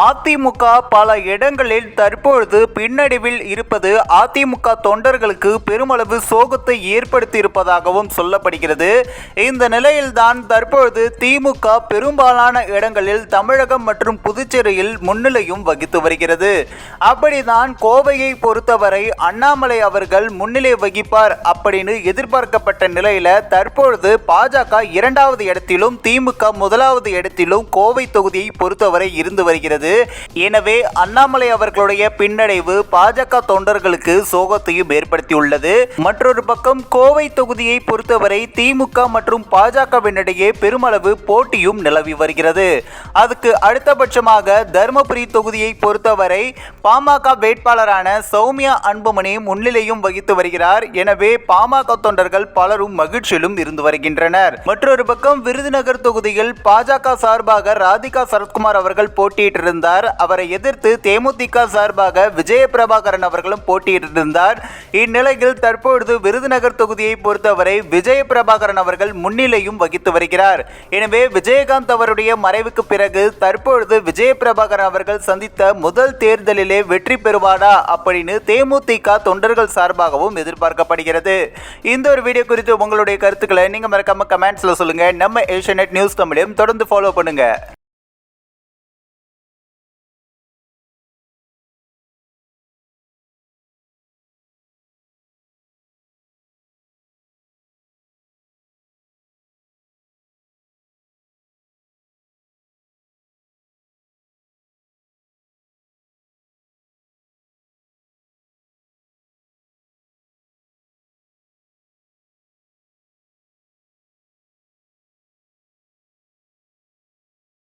அதிமுக பல இடங்களில் தற்பொழுது பின்னடைவில் இருப்பது அதிமுக தொண்டர்களுக்கு பெருமளவு சோகத்தை ஏற்படுத்தி இருப்பதாகவும் சொல்லப்படுகிறது. இந்த நிலையில்தான் தற்பொழுது திமுக பெரும்பாலான இடங்களில் தமிழகம் மற்றும் புதுச்சேரியில் முன்னிலையும் வகித்து வருகிறது. அப்படிதான் கோவையை பொறுத்தவரை அண்ணாமலை அவர்கள் முன்னிலை வகிப்பார் அப்படின்னு எதிர்பார்க்கப்பட்ட நிலையில தற்பொழுது பாஜக இரண்டாவது இடத்திலும் திமுக முதலாவது இடத்திலும் கோவை தொகுதியை பொறுத்தவரை இருந்து வருகிறது. எனவே அண்ணாமலை அவர்களுடைய பின்னடைவு பாஜக தொண்டர்களுக்கு சோகத்தையும் ஏற்படுத்தியுள்ளது. மற்றொரு பக்கம் கோவை தொகுதியை பொறுத்தவரை திமுக மற்றும் பாஜகவினிடையே பெருமளவு போட்டியும் நிலவி வருகிறது. அதுக்கு அடுத்தபட்சமாக தருமபுரி தொகுதியை பொறுத்தவரை பாமக வேட்பாளரான சௌமியா அன்புமணி முன்னிலையும் வகித்து வருகிறார். எனவே பாமக தொண்டர்கள் பலரும் மகிழ்ச்சியிலும் இருந்து வருகின்றனர். மற்றொரு பக்கம் விருதுநகர் தொகுதியில் பாஜக சார்பாக ராதிகா சரத்குமார் அவர்கள் போட்டியிட்டிருந்தார். அவரை எதிர்த்து தேமுதிக சார்பாக விஜய பிரபாகரன் அவர்களும் போட்டியிட்டிருந்தார். இந்நிலையில் தற்பொழுது விருதுநகர் தொகுதியை பொறுத்தவரை விஜய பிரபாகரன் அவர்கள் முன்னிலையும் வகித்து வருகிறார். எனவே விஜயகாந்த் அவருடைய மறைவுக்கு பிறகு தற்பொழுது விஜய பிரபாகரன் அவர்கள் சந்தித்த முதல் தேர்தலிலே வெற்றி பெறுவாரா அப்படின்னு தேமுதிக தொண்டர்கள் சார்பாகவும் எதிர்பார்க்கப்படுகிறது. இந்த ஒரு வீடியோ குறித்து உங்களுடைய கருத்துக்களை நீங்க மறக்காம கமெண்ட்ஸ்ல சொல்லுங்க. நம்ம ஏஷியநெட் நியூஸ் தமிழையும் தொடர்ந்து ஃபாலோ பண்ணுங்க.